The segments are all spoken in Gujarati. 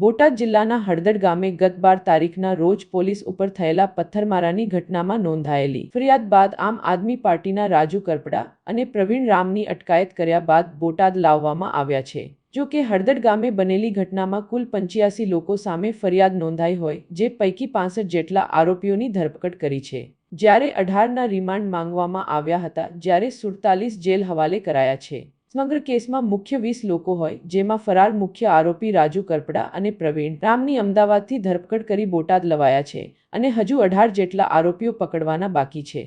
બોટાદ જિલ્લાના હળદડ ગામે ગત બાર તારીખના રોજ પોલીસ ઉપર થયેલા પથ્થરમારાની ઘટનામાં નોંધાયેલી. ફરિયાદ બાદ આમ આદમી પાર્ટીના રાજુ કરપડા અને પ્રવીણ રામની અટકાયત કર્યા બાદ બોટાદ લાવવામાં આવ્યા છે. જો કે હળદડ ગામે બનેલી ઘટનામાં કુલ પંચ્યાસી લોકો સામે ફરિયાદ નોંધાઈ હોય, જે પૈકી પાસઠ જેટલા આરોપીઓની ધરપકડ કરી છે. જ્યારે અઢારના રિમાન્ડ માંગવામાં આવ્યા હતા જ્યારે સુડતાલીસ જેલ હવાલે કરાયા છે. સમગ્ર કેસમાં મુખ્ય વીસ લોકો હોય, જેમાં ફરાર મુખ્ય આરોપી રાજુ કરપડા અને પ્રવીણ. રામની અમદાવાદથી ધરપકડ કરી બોટાદ લવાયા છે અને હજુ અઢાર જેટલા આરોપીઓ પકડવાના બાકી છે.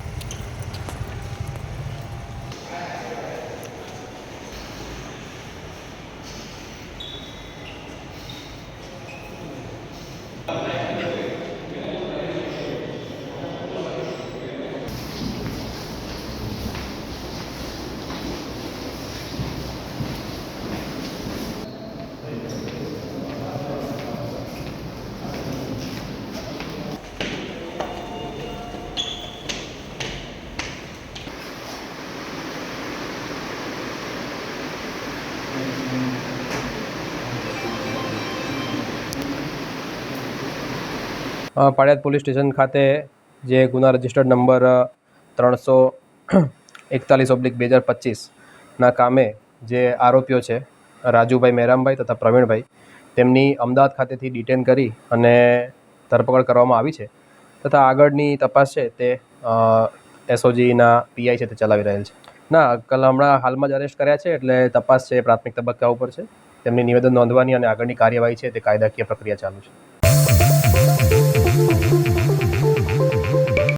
પાળિયાદ પોલીસ સ્ટેશન ખાતે જે ગુના રજિસ્ટર્ડ નંબર ત્રણસો એકતાલીસ ઓબ્લિક બે હજાર પચીસના કામે જે આરોપીઓ છે, રાજુભાઈ મહેરામભાઈ તથા પ્રવીણભાઈ, તેમની અમદાવાદ ખાતેથી ડિટેન કરી અને ધરપકડ કરવામાં આવી છે તથા આગળની તપાસ છે તે એસઓજીના પીઆઈ છે તે ચલાવી રહેલ છે. ના, કલ હમણાં હાલમાં જ અરેસ્ટ કર્યા છે એટલે તપાસ છે પ્રાથમિક તબક્કા ઉપર છે. તેમની નિવેદન નોંધવાની અને આગળની કાર્યવાહી છે તે કાયદાકીય પ્રક્રિયા ચાલુ છે.